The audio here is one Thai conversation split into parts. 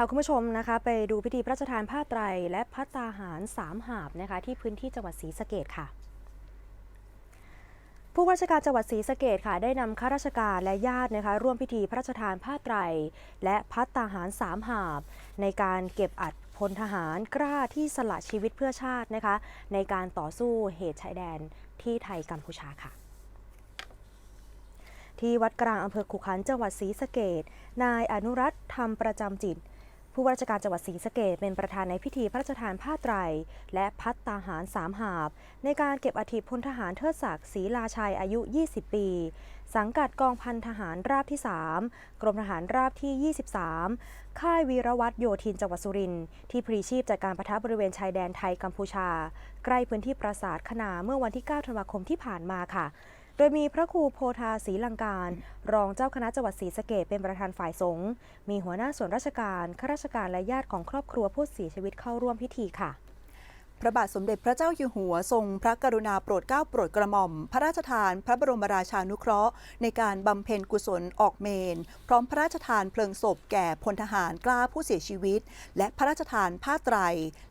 พาคุณผู้ชมนะคะ ไปดูพิธีพระราชทานผ้าไตร และพัตตาหารสามหาบนะคะ ที่พื้นที่จังหวัดศรีสะเกดค่ะผู้ราชการจังหวัดศรีสะเกดค่ะ ได้นำข้าราชการและญาตินะคะ ร่วมพิธีพระราชทานผ้าไตร และพัตตาหารสามหาบ ในการเก็บอัฐพลทหารกล้าที่สละชีวิตเพื่อชาตินะคะ ในการต่อสู้เหตุชายแดนที่ไทยกัมพูชาค่ะ ที่วัดกลางอำเภอขุขันจังหวัดศรีสะเกดนายอนุรัตน์ธรรมประจำจิต ผู้ว่าราชการจังหวัดศรีสะเกดเป็นประธานในพิธีพระราชทานผ้าไตร และพัตตาหารสามหาบ ในการเก็บอัฐิพลทหารเทิดศักดิ์ศรีลาชัยอายุ 20 ปี สังกัดกองพันทหารราบที่ 3 กรมทหารราบที่ 23 ค่ายวีรวัตรโยธินจังหวัดสุรินทร์ที่พลีชีพจากการประทะบริเวณชายแดนไทยกัมพูชา ใกล้พื้นที่ปราสาทขนาเมื่อวันที่ 9 ธันวาคมที่ผ่านมาค่ะ โดยมีพระครูโพธาศรีลังการ รองเจ้าคณะจังหวัดศรีสะเกดเป็นประธานฝ่ายสงฆ์มีหัวหน้าส่วนราชการข้าราชการและญาติของครอบครัวผู้เสียชีวิตเข้าร่วมพิธีค่ะพระบาทสมเด็จพระเจ้าอยู่หัวทรงพระกรุณาโปรดเกล้าโปรดกระหม่อม พระราชทานพระบรมราชานุเคราะห์ ในการบำเพ็ญกุศลออกเมน พร้อมพระราชทานเพลิงศพแก่พลทหารกล้าผู้เสียชีวิต และพระราชทานผ้าไตร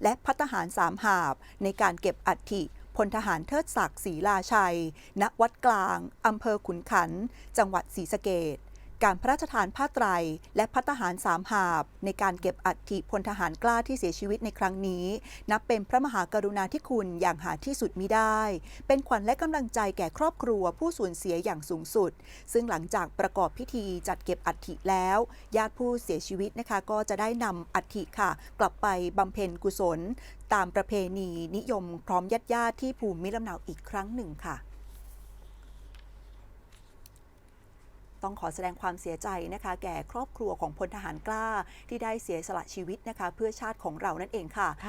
และพัตหารสามหาบ ในการเก็บอัฐิ พลทหารเทิดศักดิ์ศรีลาชัย ณ วัดกลาง อำเภอขุนขัน จังหวัดศรีสะเกด การพระราชทานผ้าไตร และพัตหารสามหาบ ในการเก็บอัฐิพลทหารกล้าที่เสียชีวิตในครั้งนี้ นับเป็นพระมหากรุณาธิคุณอย่างหาที่สุดมิได้ เป็นขวัญและกำลังใจแก่ครอบครัวผู้สูญเสียอย่างสูงสุด ซึ่งหลังจากประกอบพิธีจัดเก็บอัฐิแล้ว ญาติผู้เสียชีวิตนะคะก็จะได้นำอัฐิค่ะ กลับไปบำเพ็ญกุศล ตามประเพณีนิยมพร้อมญาติญาติที่ภูมิลำเนาอีกครั้งหนึ่งค่ะ ต้องขอแสดงความเสียใจนะคะแก่ครอบครัวของพลทหารกล้าที่ได้เสียสละชีวิตนะคะเพื่อชาติของเรานั่นเองค่ะ